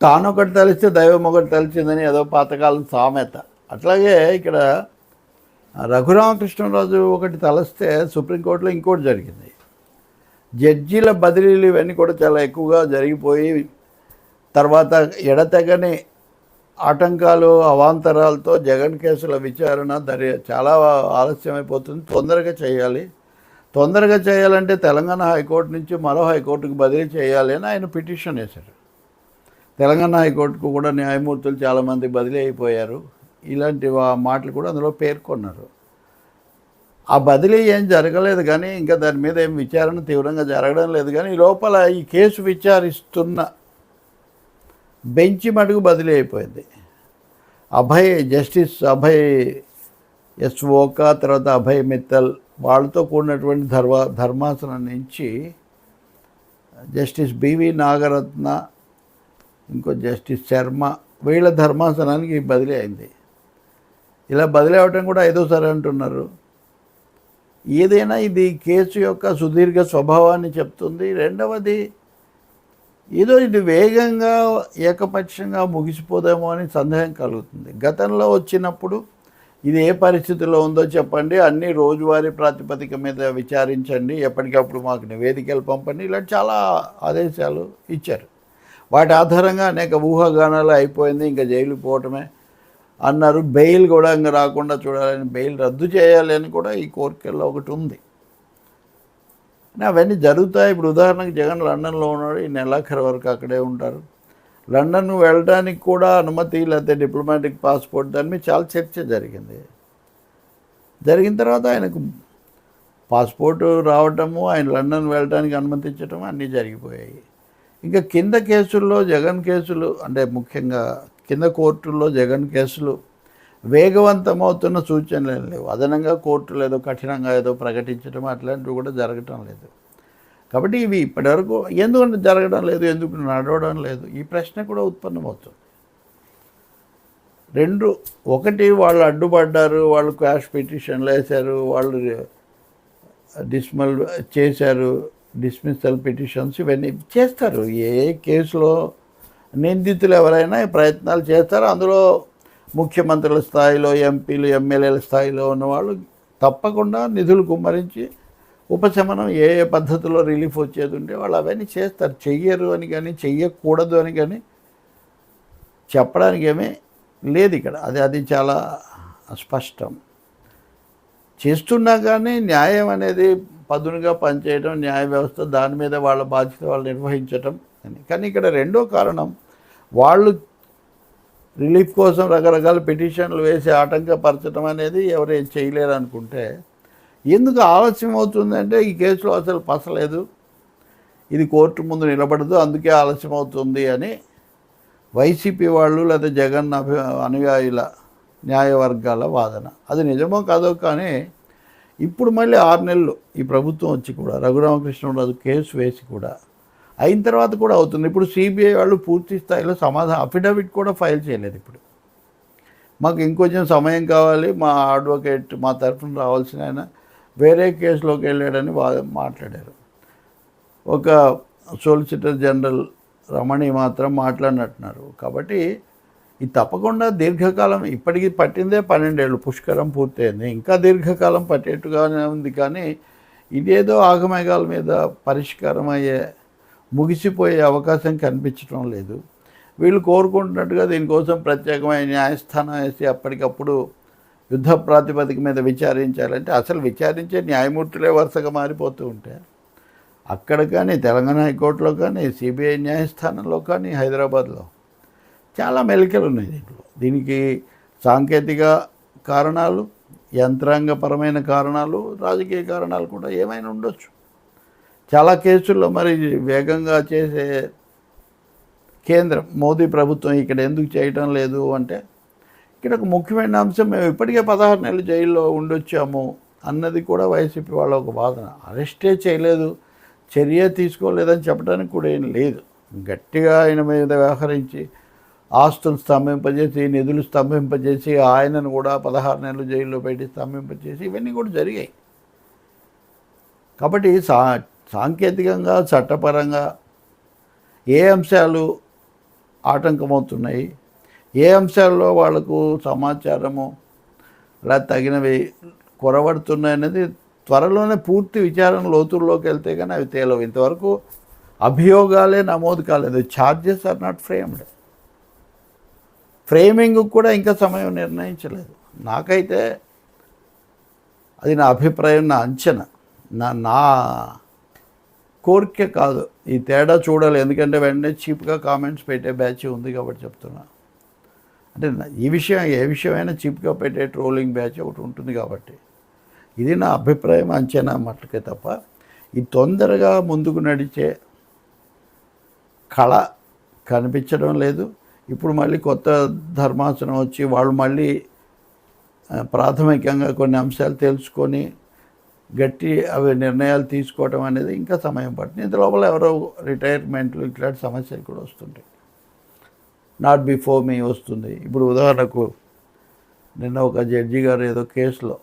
తానొకటి తలిస్తే దైవం ఒకటి తలిచిందని ఏదో పాతకాలం సామెత. అట్లాగే ఇక్కడ రఘురామకృష్ణరాజు ఒకటి తలస్తే సుప్రీంకోర్టులో ఇంకోటి జరిగింది. జడ్జీల బదిలీలు ఇవన్నీ కూడా చాలా ఎక్కువగా జరిగిపోయి తర్వాత ఎడతెగని ఆటంకాలు అవాంతరాలతో జగన్ కేసుల విచారణ దర్య చాలా ఆలస్యం అయిపోతుంది తొందరగా చేయాలి. తొందరగా చేయాలంటే తెలంగాణ హైకోర్టు నుంచి మరో హైకోర్టుకు బదిలీ చేయాలి అని ఆయన పిటిషన్ వేశారు. తెలంగాణ హైకోర్టుకు కూడా న్యాయమూర్తులు చాలామంది బదిలీ అయిపోయారు. ఇలాంటి మాటలు కూడా అందులో పేర్కొన్నారు. ఆ బదిలీ ఏం జరగలేదు కానీ ఇంకా దాని మీద ఏం విచారణ తీవ్రంగా జరగడం లేదు కానీ లోపల ఈ కేసు విచారిస్తున్న బెంచ్ మటుకు బదిలీ అయిపోయింది. అభయ్ జస్టిస్ అభయ్ ఎస్ ఓకా తర్వాత అభయ్ మిత్తల్ వాళ్ళతో కూడినటువంటి ధర్మ ధర్మాసనం నుంచి జస్టిస్ బివి నాగరత్న ఇంకో జస్టిస్ శర్మ వీళ్ళ ధర్మాసనానికి బదిలీ అయింది. ఇలా బదిలీ అవటం కూడా ఐదోసారి అంటున్నారు. ఏదైనా ఇది కేసు యొక్క సుదీర్ఘ స్వభావాన్ని చెప్తుంది. రెండవది ఏదో ఇది వేగంగా ఏకపక్షంగా ముగిసిపోదేమో అని సందేహం కలుగుతుంది. గతంలో వచ్చినప్పుడు ఇది ఏ పరిస్థితిలో ఉందో చెప్పండి. అన్ని రోజువారీ ప్రాతిపదిక మీద విచారించండి. ఎప్పటికప్పుడు మాకు నివేదికలు పంపండి. ఇలా చాలా ఆదేశాలు ఇచ్చారు. వాటి ఆధారంగా అనేక ఊహాగానాలు అయిపోయింది ఇంకా జైలు పోవటమే అన్నారు. బెయిల్ కూడా ఇంకా రాకుండా చూడాలని బెయిల్ రద్దు చేయాలి అని కూడా ఈ కోరికల్లో ఒకటి ఉంది. అవన్నీ జరుగుతాయి. ఇప్పుడు ఉదాహరణకు జగన్ లండన్లో ఉన్నాడు ఈ నెలాఖరు వరకు అక్కడే ఉంటారు. లండన్ వెళ్ళడానికి కూడా అనుమతి లేకపోతే డిప్లొమాటిక్ పాస్పోర్ట్ దాని మీద చాలా చర్చ జరిగింది. జరిగిన తర్వాత ఆయనకు పాస్పోర్టు రావటము ఆయన లండన్ వెళ్ళడానికి అనుమతించటం అన్నీ జరిగిపోయాయి. ఇంకా కింద కేసుల్లో జగన్ కేసులు అంటే ముఖ్యంగా కింద కోర్టుల్లో జగన్ కేసులు వేగవంతమవుతున్న సూచనలు ఏం లేవు. అదనంగా కోర్టులు ఏదో కఠినంగా ఏదో ప్రకటించడం అట్లాంటివి కూడా జరగటం లేదు. కాబట్టి ఇవి ఇప్పటివరకు ఎందుకంటే జరగడం లేదు ఎందుకు నడవడం లేదు ఈ ప్రశ్న కూడా ఉత్పన్నమవుతుంది. రెండు ఒకటి వాళ్ళు అడ్డుపడ్డారు వాళ్ళు క్యాష్ పిటిషన్లు వేశారు వాళ్ళు డిస్మల్ చేశారు డిస్మిసల్ పిటిషన్స్ ఇవన్నీ చేస్తారు. ఏ కేసులో నిందితులు ఎవరైనా ప్రయత్నాలు చేస్తారు. అందులో ముఖ్యమంత్రుల స్థాయిలో ఎంపీలు ఎమ్మెల్యేల స్థాయిలో ఉన్నవాళ్ళు తప్పకుండా నిధులు కుమ్మరించి ఉపశమనం ఏ ఏ పద్ధతిలో రిలీఫ్ వచ్చేది ఉంటే వాళ్ళు అవన్నీ చేస్తారు. చెయ్యరు అని కానీ చెయ్యకూడదు అని కానీ చెప్పడానికి ఏమీ లేదు ఇక్కడ. అది అది చాలా స్పష్టం. చేస్తున్నా కానీ న్యాయం అనేది పదునుగా పనిచేయడం న్యాయ వ్యవస్థ దాని మీద వాళ్ళ బాధ్యత వాళ్ళు నిర్వహించటం అని. కానీ ఇక్కడ రెండో కారణం వాళ్ళు రిలీఫ్ కోసం రకరకాల పిటిషన్లు వేసి ఆటంకపరచడం అనేది ఎవరేం చేయలేరు అనుకుంటే ఎందుకు ఆలస్యం అవుతుందంటే ఈ కేసులో అసలు పసలేదు. ఇది కోర్టు ముందు నిలబడదు అందుకే ఆలస్యం అవుతుంది అని వైసీపీ వాళ్ళు లేదా జగన్ అభి అనుయాయుల న్యాయవర్గాల వాదన. అది నిజమో కాదో కానీ ఇప్పుడు మళ్ళీ ఆరు నెలలు ఈ ప్రభుత్వం వచ్చి కూడా రఘురామకృష్ణరాజు కేసు వేసి కూడా అయిన తర్వాత కూడా అవుతుంది. ఇప్పుడు సిబిఐ వాళ్ళు పూర్తి స్థాయిలో సమాధానం అఫిడవిట్ కూడా ఫైల్ చేయలేదు ఇప్పుడు. మాకు ఇంకొంచెం సమయం కావాలి మా అడ్వకేట్ మా తరఫున రావాల్సిన ఆయన వేరే కేసులోకి వెళ్ళాడని వా మాట్లాడారు. ఒక సోలిసిటర్ జనరల్ రమణి మాత్రం మాట్లాడినట్టున్నారు. కాబట్టి ఇది తప్పకుండా దీర్ఘకాలం ఇప్పటికీ పట్టిందే పన్నెండేళ్ళు. పుష్కరం పూర్తయింది. ఇంకా దీర్ఘకాలం పట్టేట్టుగానే ఉంది కానీ ఇదేదో ఆగమేఘాల మీద పరిష్కారం అయ్యే ముగిసిపోయే అవకాశం కనిపించడం లేదు. వీళ్ళు కోరుకుంటున్నట్టుగా దీనికోసం ప్రత్యేకమైన న్యాయస్థానం వేసి అప్పటికప్పుడు యుద్ధ ప్రాతిపదిక మీద విచారించాలంటే అసలు విచారించే న్యాయమూర్తులే వరుసగా మారిపోతూ ఉంటాయి అక్కడ కానీ తెలంగాణ హైకోర్టులో కానీ సిబిఐ న్యాయస్థానంలో కానీ హైదరాబాద్లో చాలా మెలికలు ఉన్నాయి. దీంట్లో దీనికి సాంకేతిక కారణాలు యంత్రాంగపరమైన కారణాలు రాజకీయ కారణాలు కూడా ఏమైనా ఉండొచ్చు. చాలా కేసుల్లో మరి వేగంగా చేసే కేంద్రం మోదీ ప్రభుత్వం ఇక్కడ ఎందుకు చేయటం లేదు అంటే ఇక్కడ ఒక ముఖ్యమైన అంశం మేము ఇప్పటికే పదహారు నెలలు జైల్లో ఉండొచ్చాము అన్నది కూడా వైసీపీ వాళ్ళ ఒక వాదన. అరెస్టే చేయలేదు చర్య తీసుకోలేదని చెప్పడానికి కూడా ఏం లేదు. గట్టిగా ఆయన మీద వ్యవహరించి ఆస్తులు స్తంభింపజేసి నిధులు స్తంభింపజేసి ఆయనను కూడా పదహారు నెలలు జైల్లో పెట్టి స్తంభింపజేసి ఇవన్నీ కూడా జరిగాయి. కాబట్టి సా సాంకేతికంగా చట్టపరంగా ఏ అంశాలు ఆటంకమవుతున్నాయి ఏ అంశాల్లో వాళ్ళకు సమాచారము లేదా తగినవి కొరబడుతున్నాయి అనేది త్వరలోనే పూర్తి విచారణ లోతుల్లోకి వెళ్తే కానీ అవి తేలవు. ఇంతవరకు అభియోగాలే నమోదు కాలేదు. Charges are not framed framing కూడా ఇంకా సమయం నిర్ణయించలేదు. నాకైతే అది నా అభిప్రాయం నా అంచనా. నా నా కోరిక కాదు. ఈ తేడా చూడాలి. ఎందుకంటే వెంటనే చీప్గా కామెంట్స్ పెట్టే బ్యాచ్ ఉంది కాబట్టి చెప్తున్నా. అంటే ఈ విషయం ఏ విషయమైనా చీప్గా పెట్టే ట్రోలింగ్ బ్యాచ్ ఒకటి ఉంటుంది కాబట్టి. ఇది నా అభిప్రాయం అంచనా మట్టుకే తప్ప. ఈ తొందరగా ముందుకు నడిచే కళ కనిపించడం లేదు. ఇప్పుడు మళ్ళీ కొత్త ధర్మాసనం వచ్చి వాళ్ళు మళ్ళీ ప్రాథమికంగా కొన్ని అంశాలు తెలుసుకొని గట్టి అవి నిర్ణయాలు తీసుకోవడం అనేది ఇంకా సమయం పడుతుంది. ఇంత లోపల ఎవరో రిటైర్మెంట్లు ఇట్లాంటి సమస్యలు కూడా వస్తుంటాయి. నాట్ బిఫోర్ మీ వస్తుంది. ఇప్పుడు ఉదాహరణకు నిన్న ఒక జడ్జి గారు ఏదో కేసులో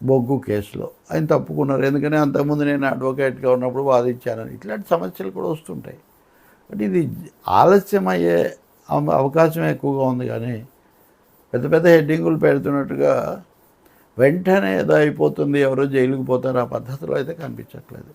బొగ్గు కేసులో ఆయన తప్పుకున్నారు. ఎందుకని అంతకుముందు నేను అడ్వకేట్గా ఉన్నప్పుడు వాదించానని. ఇట్లాంటి సమస్యలు కూడా వస్తుంటాయి. అంటే ఇది ఆలస్యం అయ్యే అవ- అవకాశం ఎక్కువగా ఉంది కానీ పెద్ద పెద్ద హెడ్డింగులు పెడుతున్నట్టుగా వెంటనే ఏదో అయిపోతుంది ఎవరో జైలుకి పోతారు ఆ పద్ధతిలో అయితే కనిపించట్లేదు.